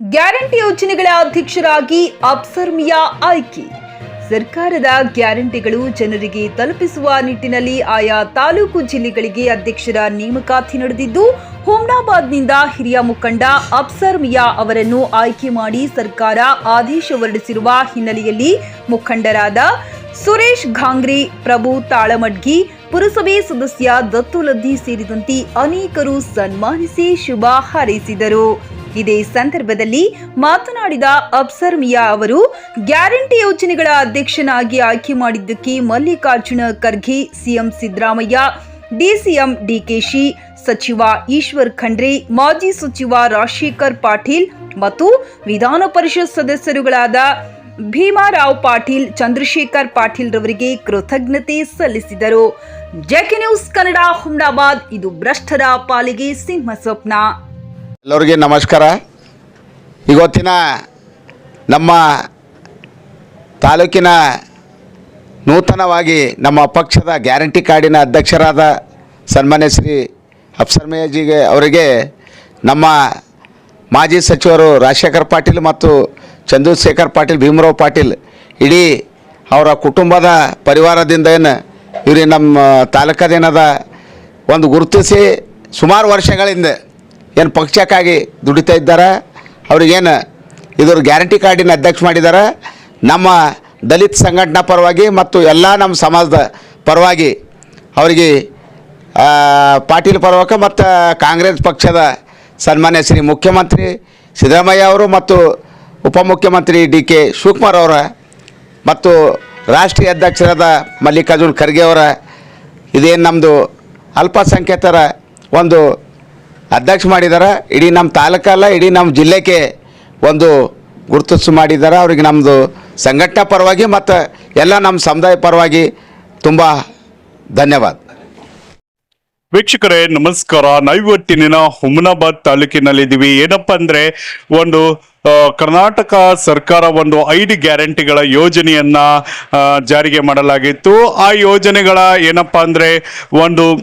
Guarantee ಯೋಜನೆಗಳ ಅಧ್ಯಕ್ಷರಾಗಿ ಅಪ್ಸರ್ಮಿಯಾ ಆಯ್ಕೆ. ಸರ್ಕಾರದ ಗ್ಯಾರಂಟಿಗಳು ಜನರಿಗೆ ತಲುಪಿಸುವ ನಿಟ್ಟಿನಲ್ಲಿ ಆಯಾ ತಾಲೂಕು ಜಿಲ್ಲೆಗಳಿಗೆ ಅಧ್ಯಕ್ಷರ ನೇಮಕಾತಿ ನಡೆದಿದ್ದು, ಹುಮ್ನಾಬಾದ್ನಿಂದ ಹಿರಿಯ ಮುಖಂಡ ಅಪ್ಸರ್ ಮಿಯಾ ಅವರನ್ನು ಆಯ್ಕೆ ಮಾಡಿ ಸರ್ಕಾರ ಆದೇಶ ಹೊರಡಿಸಿರುವ ಹಿನ್ನೆಲೆಯಲ್ಲಿ ಮುಖಂಡರಾದ ಸುರೇಶ್ ಘಾಂಗ್ರಿ, ಪ್ರಭು ತಾಳಮಡ್ಗಿ, ಪುರಸಭೆ ಸದಸ್ಯ ದತ್ತುಲದ್ದಿ ಸೇರಿದಂತೆ ಅನೇಕರು ಸನ್ಮಾನಿಸಿ ಶುಭ ಹಾರೈಸಿದರು. ಇದೇ ಸಂದರ್ಭದಲ್ಲಿ ಮಾತನಾಡಿದ ಅಬ್ಸರ್ ಮಿಯಾ ಅವರು, ಗ್ಯಾರಂಟಿ ಯೋಜನೆಗಳ ಅಧ್ಯಕ್ಷನಾಗಿ ಆಯ್ಕೆ ಮಾಡಿದ್ದಕ್ಕೆ ಮಲ್ಲಿಕಾರ್ಜುನ ಖರ್ಗೆ, ಸಿಎಂ ಸಿದ್ದರಾಮಯ್ಯ, ಡಿಸಿಎಂ ಡಿಕೆಶಿ, ಸಚಿವ ಈಶ್ವರ್ ಖಂಡ್ರೆ, ಮಾಜಿ ಸಚಿವ ರಾಜಶೇಖರ್ ಪಾಟೀಲ್ ಮತ್ತು ವಿಧಾನ ಪರಿಷತ್ ಸದಸ್ಯರುಗಳಾದ ಭೀಮಾರಾವ್ ಪಾಟೀಲ್, ಚಂದ್ರಶೇಖರ್ ಪಾಟೀಲ್ ರವರಿಗೆ ಕೃತಜ್ಞತೆ ಸಲ್ಲಿಸಿದರು. ಜೆಕೆ ನ್ಯೂಸ್ ಕನ್ನಡ ಹುಮ್ನಾಬಾದ್ ಇದು ಭ್ರಷ್ಟರ ಪಾಲಿಗೆ ಸಿಂಹ ಸ್ವಪ್ನ ಎಲ್ಲರಿಗೆ ನಮಸ್ಕಾರ. ಇವತ್ತಿನ ನಮ್ಮ ತಾಲೂಕಿನ ನೂತನವಾಗಿ ನಮ್ಮ ಪಕ್ಷದ ಗ್ಯಾರಂಟಿ ಕಾರ್ಡಿನ ಅಧ್ಯಕ್ಷರಾದ ಸನ್ಮಾನ್ಯ ಶ್ರೀ ಅಫ್ಸರ್ ಅವರಿಗೆ ನಮ್ಮ ಮಾಜಿ ಸಚಿವರು ರಾಜಶೇಖರ್ ಪಾಟೀಲ್ ಮತ್ತು ಚಂದ್ರಶೇಖರ್ ಪಾಟೀಲ್, ಭೀಮರಾವ್ ಪಾಟೀಲ್ ಇಡೀ ಅವರ ಕುಟುಂಬದ ಪರಿವಾರದಿಂದ ಏನು ಇವ್ರಿಗೆ ನಮ್ಮ ತಾಲೂಕದೇನದ ಒಂದು ಗುರುತಿಸಿ ಸುಮಾರು ವರ್ಷಗಳಿಂದ ಏನು ಪಕ್ಷಕ್ಕಾಗಿ ದುಡಿತಾ ಇದ್ದಾರೆ? ಅವ್ರಿಗೇನು ಇದ್ರ ಗ್ಯಾರಂಟಿ ಕಾರ್ಡಿನ ಅಧ್ಯಕ್ಷ ಮಾಡಿದ್ದಾರೆ ನಮ್ಮ ದಲಿತ ಸಂಘಟನಾ ಪರವಾಗಿ ಮತ್ತು ಎಲ್ಲ ನಮ್ಮ ಸಮಾಜದ ಪರವಾಗಿ ಅವರಿಗೆ ಪಾಟೀಲ್ ಪರವಾಗಿ ಮತ್ತು ಕಾಂಗ್ರೆಸ್ ಪಕ್ಷದ ಸನ್ಮಾನ್ಯ ಶ್ರೀ ಮುಖ್ಯಮಂತ್ರಿ ಸಿದ್ದರಾಮಯ್ಯ ಅವರು ಮತ್ತು ಉಪಮುಖ್ಯಮಂತ್ರಿ ಡಿ ಕೆ ಶಿವಕುಮಾರ್ ಅವರ ಮತ್ತು ರಾಷ್ಟ್ರೀಯ ಅಧ್ಯಕ್ಷರಾದ ಮಲ್ಲಿಕಾರ್ಜುನ್ ಖರ್ಗೆ ಅವರ, ಇದೇನು ನಮ್ಮದು ಅಲ್ಪಸಂಖ್ಯಾತರ ಒಂದು ಅಧ್ಯಕ್ಷ ಮಾಡಿದ್ದಾರೆ ಇಡೀ ನಮ್ಮ ತಾಲೂಕಲ್ಲ ಇಡೀ ನಮ್ಮ ಜಿಲ್ಲೆಗೆ ಒಂದು ಗುರುತಿಸು ಮಾಡಿದ್ದಾರೆ ಅವ್ರಿಗೆ ನಮ್ಮದು ಸಂಘಟನಾ ಪರವಾಗಿ ಮತ್ತು ಎಲ್ಲ ನಮ್ಮ ಸಮುದಾಯ ಪರವಾಗಿ ತುಂಬ ಧನ್ಯವಾದ. ವೀಕ್ಷಕರೇ, ನಮಸ್ಕಾರ. ನಾವಿವತ್ತಿನ ಹುಮನಾಬಾದ್ ತಾಲೂಕಿನಲ್ಲಿದ್ದೀವಿ. ಏನಪ್ಪ ಅಂದ್ರೆ, ಒಂದು ಕರ್ನಾಟಕ ಸರ್ಕಾರ ಒಂದು ಐದು ಗ್ಯಾರಂಟಿಗಳ ಯೋಜನೆಯನ್ನ ಜಾರಿಗೆ ಮಾಡಲಾಗಿತ್ತು. ಆ ಯೋಜನೆಗಳ ಏನಪ್ಪಾ ಅಂದ್ರೆ, ಒಂದು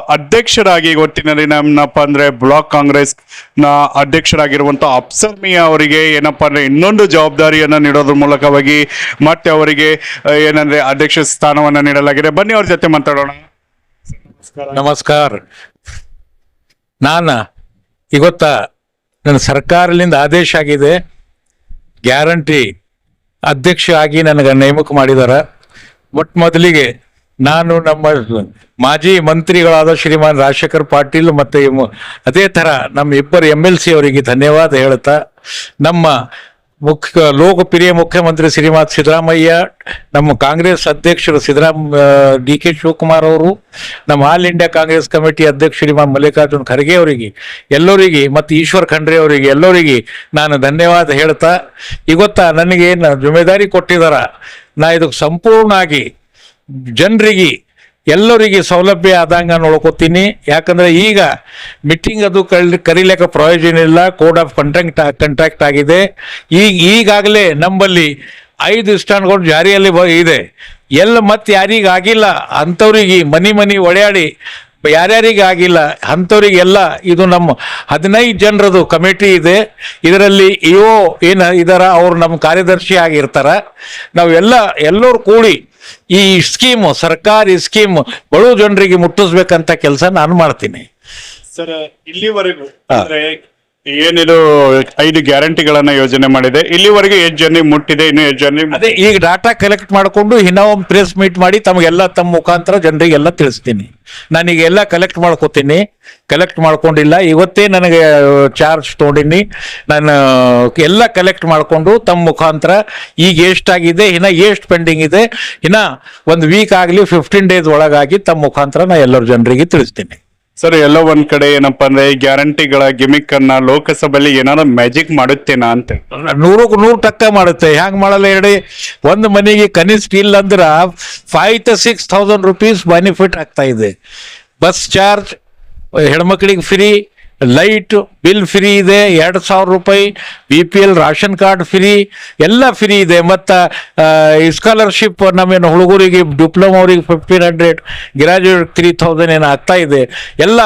ಅಧ್ಯಕ್ಷರಾಗಿ ಇವತ್ತಿನಲ್ಲಿ ನಮ್ಮಪ್ಪ ಅಂದ್ರೆ, ಬ್ಲಾಕ್ ಕಾಂಗ್ರೆಸ್ನ ಅಧ್ಯಕ್ಷರಾಗಿರುವಂತ ಅವರಿಗೆ ಏನಪ್ಪ ಅಂದ್ರೆ, ಇನ್ನೊಂದು ಜವಾಬ್ದಾರಿಯನ್ನ ನೀಡೋದ್ರ ಮೂಲಕವಾಗಿ ಮತ್ತೆ ಅವರಿಗೆ ಏನಂದ್ರೆ, ಅಧ್ಯಕ್ಷ ಸ್ಥಾನವನ್ನ ನೀಡಲಾಗಿದೆ. ಬನ್ನಿ, ಅವ್ರ ಜೊತೆ ಮಾತಾಡೋಣ. ನಮಸ್ಕಾರ. ನಾನ, ಇವತ್ತ ನನ್ನ ಸರ್ಕಾರದಿಂದ ಆದೇಶ ಆಗಿದೆ. ಗ್ಯಾರಂಟಿ ಅಧ್ಯಕ್ಷ ಆಗಿ ನನಗೆ ನೇಮಕ ಮಾಡಿದ್ದಾರೆ ಮೊಟ್ಟ ಮೊದಲಿಗೆ ನಾನು ನಮ್ಮ ಮಾಜಿ ಮಂತ್ರಿಗಳಾದ ಶ್ರೀಮಾನ್ ರಾಜಶೇಖರ್ ಪಾಟೀಲ್ ಮತ್ತೆ ಅದೇ ಥರ ನಮ್ಮ ಇಬ್ಬರು ಎಂ ಎಲ್ ಸಿ ಅವರಿಗೆ ಧನ್ಯವಾದ ಹೇಳ್ತಾ ನಮ್ಮ ಮುಖ್ಯ ಲೋಕಪ್ರಿಯ ಮುಖ್ಯಮಂತ್ರಿ ಶ್ರೀಮಾತ್ ಸಿದ್ದರಾಮಯ್ಯ, ನಮ್ಮ ಕಾಂಗ್ರೆಸ್ ಅಧ್ಯಕ್ಷರು ಸಿದ್ದರಾಮ್ ಡಿ ಕೆ ಶಿವಕುಮಾರ್ ಅವರು, ನಮ್ಮ ಆಲ್ ಇಂಡಿಯಾ ಕಾಂಗ್ರೆಸ್ ಕಮಿಟಿ ಅಧ್ಯಕ್ಷ ಶ್ರೀಮಾನ್ ಮಲ್ಲಿಕಾರ್ಜುನ್ ಖರ್ಗೆ ಅವರಿಗೆ, ಎಲ್ಲರಿಗೆ ಮತ್ತು ಈಶ್ವರ್ ಖಂಡ್ರೆ ಅವರಿಗೆ, ಎಲ್ಲರಿಗೆ ನಾನು ಧನ್ಯವಾದ ಹೇಳ್ತಾ, ಇವತ್ತ ನನಗೆ ಜವಾಬ್ದಾರಿ ಕೊಟ್ಟಿದಾರ, ನಾ ಇದಕ್ಕೆ ಸಂಪೂರ್ಣವಾಗಿ ಜನರಿಗೆ ಎಲ್ಲರಿಗೆ ಸೌಲಭ್ಯ ಆದಂಗ ನೋಡ್ಕೋತೀನಿ. ಯಾಕಂದ್ರೆ ಈಗ ಮೀಟಿಂಗ್ ಅದು ಕರೀಲಿಕ್ಕೆ ಪ್ರಯೋಜನ ಇಲ್ಲ. ಕೋಡ್ ಆಫ್ ಕಂಟ್ರಾಕ್ಟ್ ಕಂಟ್ರಾಕ್ಟ್ ಆಗಿದೆ. ಈಗ ಈಗಾಗಲೇ ನಮ್ಮಲ್ಲಿ ಐದು ಸ್ಟ್ಯಾಂಡ್ಗಳು ಜಾರಿಯಲ್ಲಿ ಇದೆ. ಎಲ್ಲ ಮತ್ತೆ ಯಾರಿಗೆ ಆಗಿಲ್ಲ, ಅಂಥವ್ರಿಗೆ ಮನಿ ಮನಿ ಒಡೆಯಾಡಿ ಯಾರ್ಯಾರಿಗೆ ಆಗಿಲ್ಲ ಅಂಥವ್ರಿಗೆಲ್ಲ ಇದು ನಮ್ಮ ಹದಿನೈದು ಜನರದು ಕಮಿಟಿ ಇದೆ. ಇದರಲ್ಲಿ ಇಒ ಏನು ಇದರ ಅವ್ರು ನಮ್ಮ ಕಾರ್ಯದರ್ಶಿ ಆಗಿರ್ತಾರೆ. ನಾವೆಲ್ಲ ಎಲ್ಲರೂ ಕೂಡಿ ಈ ಸ್ಕೀಮು ಸರ್ಕಾರಿ ಸ್ಕೀಮ್ ಬಡು ಜನರಿಗೆ ಮುಟ್ಟಿಸ್ಬೇಕಂತ ಕೆಲಸ ನಾನು ಮಾಡ್ತೀನಿ. ಸರ್ ಇಲ್ಲಿವರೆಗೂ ಏನಿದು, ಐದು ಗ್ಯಾರಂಟಿಗಳನ್ನ ಯೋಜನೆ ಮಾಡಿದೆ. ಇಲ್ಲಿವರೆಗೆ ಎಷ್ಟು ಜನ ಮುಟ್ಟಿದೆ, ಇನ್ನು ಎಷ್ಟು ಜನ ಅದೇ, ಈಗ ಡಾಟಾ ಕಲೆಕ್ಟ್ ಮಾಡಿಕೊಂಡು ಇನ್ನೊಂದು ಪ್ರೆಸ್ ಮೀಟ್ ಮಾಡಿ, ತಮಗೆಲ್ಲ ತಮ್ಮ ಮುಖಾಂತರ ಜನರಿಗೆಲ್ಲ ತಿಳಿಸ್ತೀನಿ. ನಾನೀಗ ಎಲ್ಲ ಕಲೆಕ್ಟ್ ಮಾಡ್ಕೋತೀನಿ. ಕಲೆಕ್ಟ್ ಮಾಡ್ಕೊಂಡಿಲ್ಲ. ಇವತ್ತೇ ನನಗೆ ಚಾರ್ಜ್ ತೊಗೊಂಡಿನಿ. ನಾನು ಎಲ್ಲ ಕಲೆಕ್ಟ್ ಮಾಡಿಕೊಂಡು ತಮ್ಮ ಮುಖಾಂತರ ಈಗ ಎಷ್ಟಾಗಿದೆ ಇನ್ನ ಎಷ್ಟು ಪೆಂಡಿಂಗ್ ಇದೆ ಇನ್ನ ಒಂದು ವೀಕ್ ಆಗಲಿ ಫಿಫ್ಟೀನ್ ಡೇಸ್ ಒಳಗಾಗಿ ತಮ್ಮ ಮುಖಾಂತರ ನಾ ಎಲ್ಲರ ಜನರಿಗೆ ತಿಳಿಸ್ತೀನಿ. ಸರ್, ಎಲ್ಲೋ ಒಂದ್ ಕಡೆ ಏನಪ್ಪ ಅಂದ್ರೆ ಗ್ಯಾರಂಟಿಗಳ ಗಿಮಿಕ್ ಅನ್ನ ಲೋಕಸಭೆಯಲ್ಲಿ ಏನಾದ್ರು ಮ್ಯಾಜಿಕ್ ಮಾಡುತ್ತೇನಾ ಅಂತ ನೂರಕ್ಕೆ ನೂರು ಟಕ್ಕ ಮಾಡುತ್ತೆ. ಹ್ಯಾಂಗ್ ಮಾಡಲ್ಲ ಹೇಳಿ? ಒಂದು ಮನೆಗೆ ಕನಿಷ್ಠ ಇಲ್ಲ ಅಂದ್ರೆ five to six thousand rupees benefit ಆಗ್ತಾ ಇದೆ. ಬಸ್ ಚಾರ್ಜ್, ಹೆಣ್ಮಕ್ಳಿಗೆ ಫ್ರೀ ಲೈಟ್ ಬಿಲ್ ಫ್ರೀ ಇದೆ, ಎರಡು ಸಾವಿರ ರೂಪಾಯಿ B P L ration card free, ಎಲ್ಲ ಫ್ರೀ ಇದೆ. ಮತ್ತು ಸ್ಕಾಲರ್ಶಿಪ್ ನಮ್ಮೇನು ಹುಡುಗರಿಗೆ ಡಿಪ್ಲೊಮಾ ಅವರಿಗೆ fifteen hundred graduate three thousand ಏನು ಆಗ್ತಾ ಇದೆ? ಎಲ್ಲ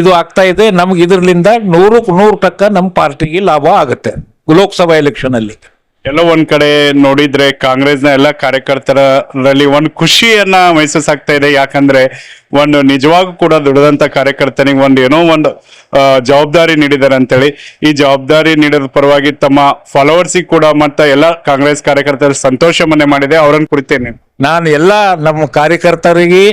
ಇದು ಆಗ್ತಾ ಇದೆ. ನಮ್ಗೆ ಇದರಿಂದ ನೂರು ನೂರು ಟಕ್ಕ ನಮ್ಮ ಪಾರ್ಟಿಗೆ ಲಾಭ ಆಗುತ್ತೆ ಲೋಕಸಭಾ ಎಲೆಕ್ಷನಲ್ಲಿ ಎಲ್ಲ ಒಂದ್ ಕಡೆ ನೋಡಿದ್ರೆ ಕಾಂಗ್ರೆಸ್ನ ಎಲ್ಲ ಕಾರ್ಯಕರ್ತರಲ್ಲಿ ಒಂದು ಖುಷಿಯನ್ನ ಮೈಸೂಸಾಗ್ತಾ ಇದೆ. ಯಾಕಂದ್ರೆ ಒಂದು ನಿಜವಾಗೂ ಕೂಡ ದುಡಿದಂತ ಕಾರ್ಯಕರ್ತನಿಗೆ ಒಂದು ಏನೋ ಒಂದು ಜವಾಬ್ದಾರಿ ನೀಡಿದ್ದಾರೆ ಅಂತೇಳಿ. ಈ ಜವಾಬ್ದಾರಿ ನೀಡೋದ್ರ ಪರವಾಗಿ ತಮ್ಮ ಫಾಲೋವರ್ಸಿಗೆ ಕೂಡ ಮತ್ತೆ ಎಲ್ಲ ಕಾಂಗ್ರೆಸ್ ಕಾರ್ಯಕರ್ತರ ಸಂತೋಷ ಮನೆ ಮಾಡಿದೆ. ಅವರನ್ನು ಕುರಿತೇನೆ. ನಾನು ಎಲ್ಲ ನಮ್ಮ ಕಾರ್ಯಕರ್ತರಿಗೆ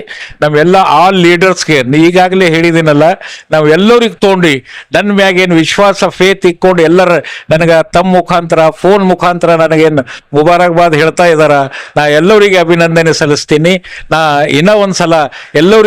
ನಮ್ಮೆಲ್ಲ ಆಲ್ ಲೀಡರ್ಸ್ಗೆ ಈಗಾಗಲೇ ಹೇಳಿದ್ದೀನಲ್ಲ, ನಾವು ಎಲ್ಲರಿಗೆ ತೊಗೊಂಡು ನನ್ನ ಮ್ಯಾಗೇನು ವಿಶ್ವಾಸ ಫೇತ್ ಇಕ್ಕೊಂಡು ಎಲ್ಲರ ನನಗೆ ತಮ್ಮ ಮುಖಾಂತರ ಫೋನ್ ಮುಖಾಂತರ ನನಗೇನು ಮುಬಾರಕ್ಬಾದ್ ಹೇಳ್ತಾ ಇದ್ದಾರ? ನಾ ಎಲ್ಲರಿಗೆ ಅಭಿನಂದನೆ ಸಲ್ಲಿಸ್ತೀನಿ. ನಾ ಇನ್ನೂ ಒಂದ್ಸಲ ಎಲ್ಲರಿಗೆ